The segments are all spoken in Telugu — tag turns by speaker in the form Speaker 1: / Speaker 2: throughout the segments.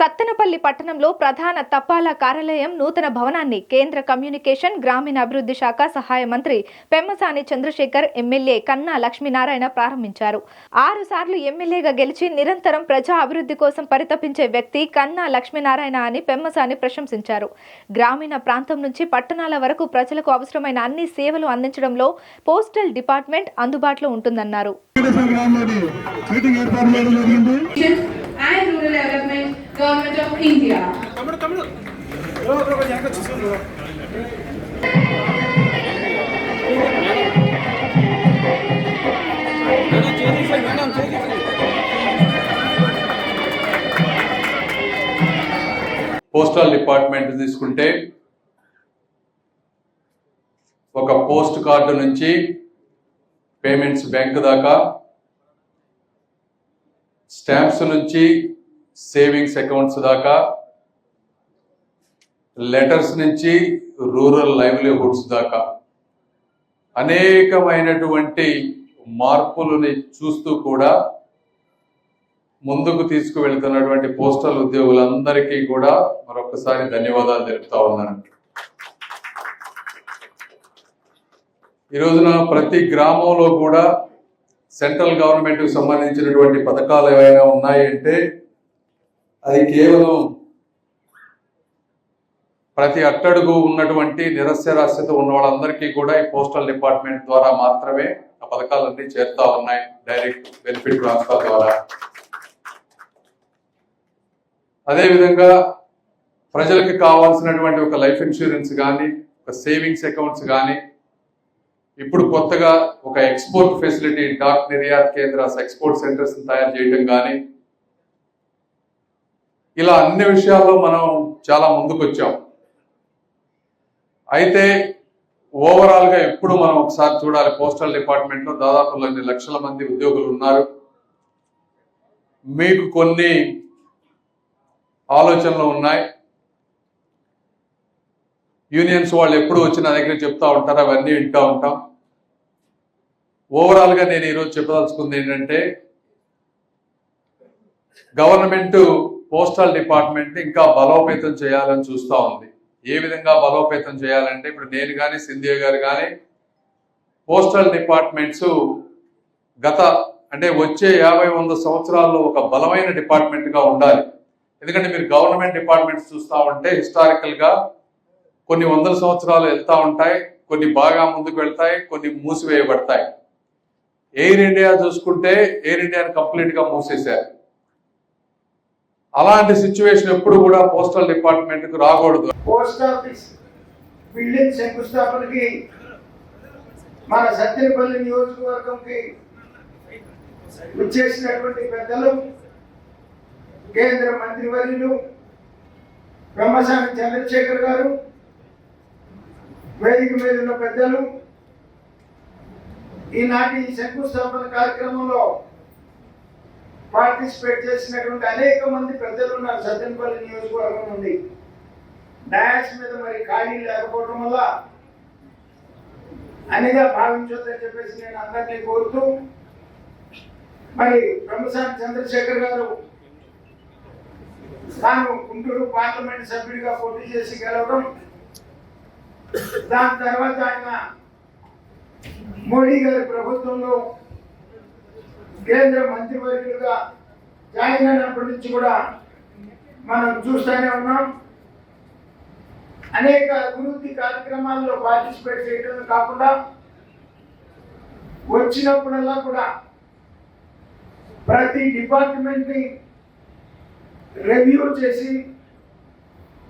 Speaker 1: సత్తెనపల్లి పట్టణంలో ప్రధాన తపాలా కార్యాలయం నూతన భవనాన్ని కేంద్ర కమ్యూనికేషన్ గ్రామీణ అభివృద్ధి శాఖ సహాయ మంత్రి పెమ్మసాని చంద్రశేఖర్ ఎమ్మెల్యే కన్నా లక్ష్మీనారాయణ ప్రారంభించారు. ఆరు సార్లు ఎమ్మెల్యేగా గెలిచి నిరంతరం ప్రజా అభివృద్ధి కోసం పరితపించే వ్యక్తి కన్నా లక్ష్మీనారాయణ అని పెమ్మసాని ప్రశంసించారు. గ్రామీణ ప్రాంతం నుంచి పట్టణాల వరకు ప్రజలకు అవసరమైన అన్ని సేవలు అందించడంలో పోస్టల్ డిపార్ట్మెంట్ అందుబాటులో ఉంటుందన్నారు.
Speaker 2: and Rural Development, Government of India.
Speaker 3: Postal department తీసుకుంటే ఒక పోస్ట్ కార్డు నుంచి పేమెంట్స్ బ్యాంక్ దాకా స్టాంప్స్ నుంచి సేవింగ్స్ అకౌంట్స్ దాకా లెటర్స్ నుంచి రూరల్ లైవ్లీహుడ్స్ దాకా అనేకమైనటువంటి మార్పులని చూస్తూ కూడా ముందుకు తీసుకువెళ్తున్నటువంటి పోస్టల్ ఉద్యోగులందరికీ కూడా మరొకసారి ధన్యవాదాలు తెలుపుతా ఉన్నాను. ఈ రోజున ప్రతి గ్రామంలో కూడా సెంట్రల్ గవర్నమెంట్కి సంబంధించినటువంటి పథకాలు ఏవైనా ఉన్నాయంటే అది కేవలం ప్రతి అట్టడుగు ఉన్నటువంటి నిరస్యరాస్యత ఉన్న వాళ్ళందరికీ కూడా ఈ పోస్టల్ డిపార్ట్మెంట్ ద్వారా మాత్రమే ఆ పథకాలన్నీ చేరుతా ఉన్నాయి. డైరెక్ట్ బెనిఫిట్ ట్రాన్స్ఫర్ ద్వారా. అదేవిధంగా ప్రజలకు కావాల్సినటువంటి ఒక లైఫ్ ఇన్సూరెన్స్ కానీ ఒక సేవింగ్స్ అకౌంట్స్ కానీ ఇప్పుడు కొత్తగా ఒక export facility Dak Niryat Kendras export centres తయారు చేయడం కానీ ఇలా అన్ని విషయాల్లో మనం చాలా ముందుకు వచ్చాం అయితే ఓవరాల్గా ఎప్పుడు మనం ఒకసారి చూడాలి. పోస్టల్ డిపార్ట్మెంట్లో దాదాపు రెండు లక్షల మంది ఉద్యోగులు ఉన్నారు. మీకు కొన్ని ఆలోచనలు ఉన్నాయి. యూనియన్స్ వాళ్ళు ఎప్పుడు వచ్చి నా దగ్గర చెప్తా ఉంటారు అవన్నీ వింటూ ఉంటాం. ఓవరాల్గా నేను ఈరోజు చెప్పదలుచుకుంది ఏంటంటే గవర్నమెంట్ పోస్టల్ డిపార్ట్మెంట్ ఇంకా బలోపేతం చేయాలని చూస్తా ఉంది. ఏ విధంగా బలోపేతం చేయాలంటే ఇప్పుడు నేను కానీ సింధియా గారు కానీ పోస్టల్ డిపార్ట్మెంట్స్ గత అంటే వచ్చే యాభై వంద సంవత్సరాల్లో ఒక బలమైన డిపార్ట్మెంట్గా ఉండాలి. ఎందుకంటే మీరు గవర్నమెంట్ డిపార్ట్మెంట్స్ చూస్తా ఉంటే హిస్టారికల్గా కొన్ని వందల సంవత్సరాలు వెళ్తా ఉంటాయి కొన్ని బాగా ముందుకు వెళ్తాయి కొన్ని మూసివేయబడతాయి. ఎయిర్ ఇండియా చూసుకుంటే ఎయిర్ ఇండియాని కంప్లీట్గా మూసేశారు. అలాంటి సిచ్యువేషన్ ఎప్పుడు కూడా పోస్టల్ డిపార్ట్మెంట్కు రాకూడదు.
Speaker 4: పోస్ట్ ఆఫీస్ బిల్డింగ్ శంకుస్థాపనకి మన సత్యనపల్లి నియోజకవర్గంకి వచ్చేసినటువంటి పెద్దలు కేంద్ర మంత్రివర్యులు బ్రహ్మస్వామి చంద్రశేఖర్ గారు వేదిక మీద ఉన్న పెద్దలు ఈనాటి శంకుస్థాపన కార్యక్రమంలో పార్టిసిపేట్ చేసినటువంటి అనేక మంది ప్రజలు ఉన్నారు. సత్యనపల్లి నియోజకవర్గం నుండి. డయాస్ మీద మరి ఖాళీ లేకపోవడం వల్ల అనిగా భావించొద్దని చెప్పేసి నేను అందరినీ కోరుతూ మరి బ్రహ్మసాని చంద్రశేఖర్ గారు తాను గుంటూరు పార్లమెంట్ సభ్యుడిగా పోటీ చేసి గెలవడం దాని తర్వాత ఆయన మోడీ గారి ప్రభుత్వంలో కేంద్ర మంత్రివర్యులుగా జాయిన్ అయినప్పటి నుంచి కూడా మనం చూస్తూనే ఉన్నాం. అనేక అభివృద్ధి కార్యక్రమాల్లో పార్టిసిపేట్ చేయడం కాకుండా వచ్చినప్పుడల్లా కూడా ప్రతి డిపార్ట్మెంట్ని రివ్యూ చేసి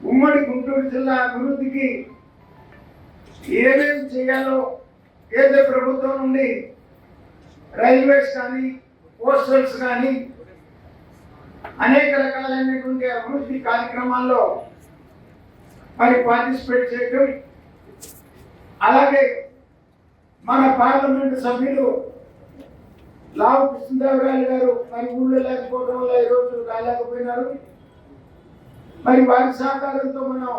Speaker 4: ఉమ్మడి గుంటూరు జిల్లా అభివృద్ధికి ఏమేమి చేయాలో కేంద్ర ప్రభుత్వం నుండి రైల్వేస్ కానీ పోస్టల్స్ కానీ అనేక రకాలైనటువంటి అభివృద్ధి కార్యక్రమాల్లో మరి పార్టిసిపేట్ చేయటం అలాగే మన పార్లమెంట్ సభ్యులు లావు కృష్ణదేవరాయలు గారు మరి ఊళ్ళో లేకపోవడం వల్ల ఈరోజు రాలేకపోయినారు. మరి వారి సహకారంతో మనం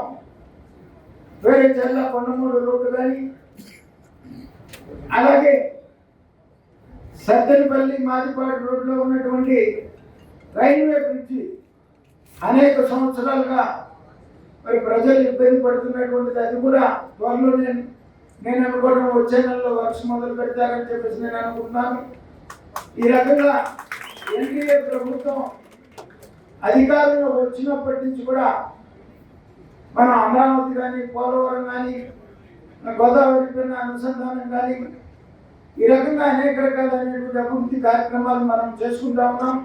Speaker 4: వేరే జిల్లా కొండమూడు రోడ్డు కానీ అలాగే సత్తెనపల్లి మాదిపాడు రోడ్లో ఉన్నటువంటి రైల్వే బ్రిడ్జి అనేక సంవత్సరాలుగా మరి ప్రజలు ఇబ్బంది పడుతున్నటువంటిది అది కూడా త్వరలో నేను నేను అనుకోవడం వచ్చే నెలలో వర్షం మొదలు పెడతారని చెప్పేసి నేను అనుకుంటున్నాను. ఈ రకంగా ఎన్డీఏ ప్రభుత్వం అధికారంలో వచ్చినప్పటి నుంచి కూడా మన అమరావతి కానీ పోలవరం కానీ గోదావరి పైన అనుసంధానం కానీ ఈ రకంగా అనేక రకాలైనటువంటి అభివృద్ధి కార్యక్రమాలు మనం చేసుకుంటా ఉన్నాం.